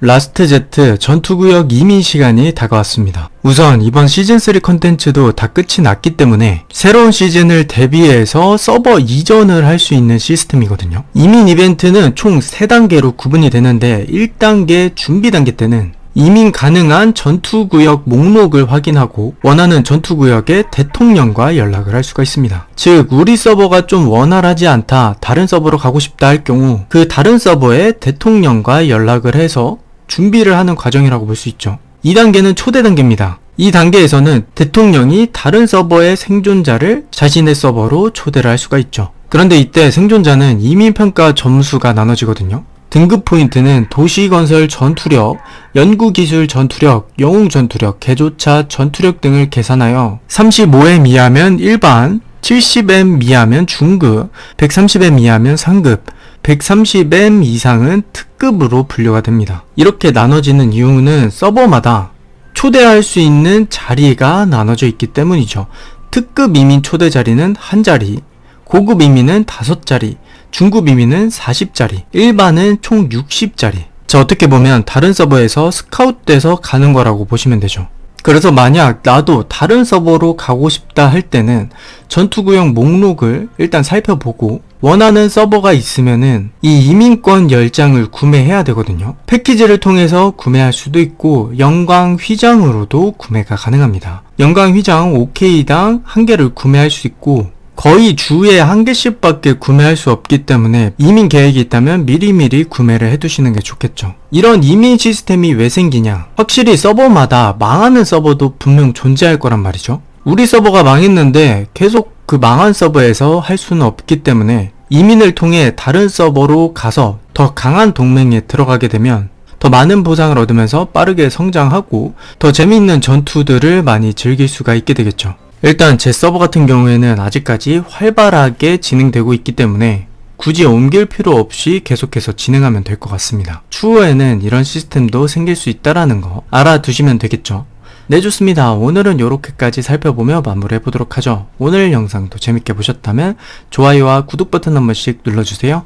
라스트 제트 전투구역 이민 시간이 다가왔습니다. 우선 이번 시즌3 컨텐츠도 다 끝이 났기 때문에 새로운 시즌을 대비해서 서버 이전을 할 수 있는 시스템이거든요. 이민 이벤트는 총 3단계로 구분이 되는데 1단계 준비 단계 때는 이민 가능한 전투구역 목록을 확인하고 원하는 전투구역의 대통령과 연락을 할 수가 있습니다. 즉, 우리 서버가 좀 원활하지 않다, 다른 서버로 가고 싶다 할 경우 그 다른 서버의 대통령과 연락을 해서 준비를 하는 과정이라고 볼 수 있죠. 2단계는 초대 단계입니다. 이 단계에서는 대통령이 다른 서버의 생존자를 자신의 서버로 초대를 할 수가 있죠. 그런데 이때 생존자는 이민평가 점수가 나눠지거든요. 등급 포인트는 도시건설 전투력, 연구기술 전투력, 영웅 전투력, 개조차 전투력 등을 계산하여 35M 이하면 일반, 70M 이하면 중급, 130M 이하면 상급, 130M 이상은 특급으로 분류가 됩니다. 이렇게 나눠지는 이유는 서버마다 초대할 수 있는 자리가 나눠져 있기 때문이죠. 특급 이민 초대 자리는 한 자리, 고급 이민은 다섯 자리, 중급 이민은 40자리, 일반은 총 60자리. 자, 어떻게 보면 다른 서버에서 스카웃돼서 가는 거라고 보시면 되죠. 그래서 만약 나도 다른 서버로 가고 싶다 할 때는 전투구역 목록을 일단 살펴보고 원하는 서버가 있으면은 이 이민권 10장을 구매해야 되거든요. 패키지를 통해서 구매할 수도 있고 영광 휘장으로도 구매가 가능합니다. 영광 휘장 5K당 한 개를 구매할 수 있고 거의 주에 한 개씩 밖에 구매할 수 없기 때문에 이민 계획이 있다면 미리미리 구매를 해두시는 게 좋겠죠. 이런 이민 시스템이 왜 생기냐? 확실히 서버마다 망하는 서버도 분명 존재할 거란 말이죠. 우리 서버가 망했는데 계속 그 망한 서버에서 할 수는 없기 때문에 이민을 통해 다른 서버로 가서 더 강한 동맹에 들어가게 되면 더 많은 보상을 얻으면서 빠르게 성장하고 더 재미있는 전투들을 많이 즐길 수가 있게 되겠죠. 일단 제 서버 같은 경우에는 아직까지 활발하게 진행되고 있기 때문에 굳이 옮길 필요 없이 계속해서 진행하면 될 것 같습니다. 추후에는 이런 시스템도 생길 수 있다라는 거 알아두시면 되겠죠. 네 좋습니다. 오늘은 이렇게까지 살펴보며 마무리해 보도록 하죠. 오늘 영상도 재밌게 보셨다면 좋아요와 구독 버튼 한 번씩 눌러주세요.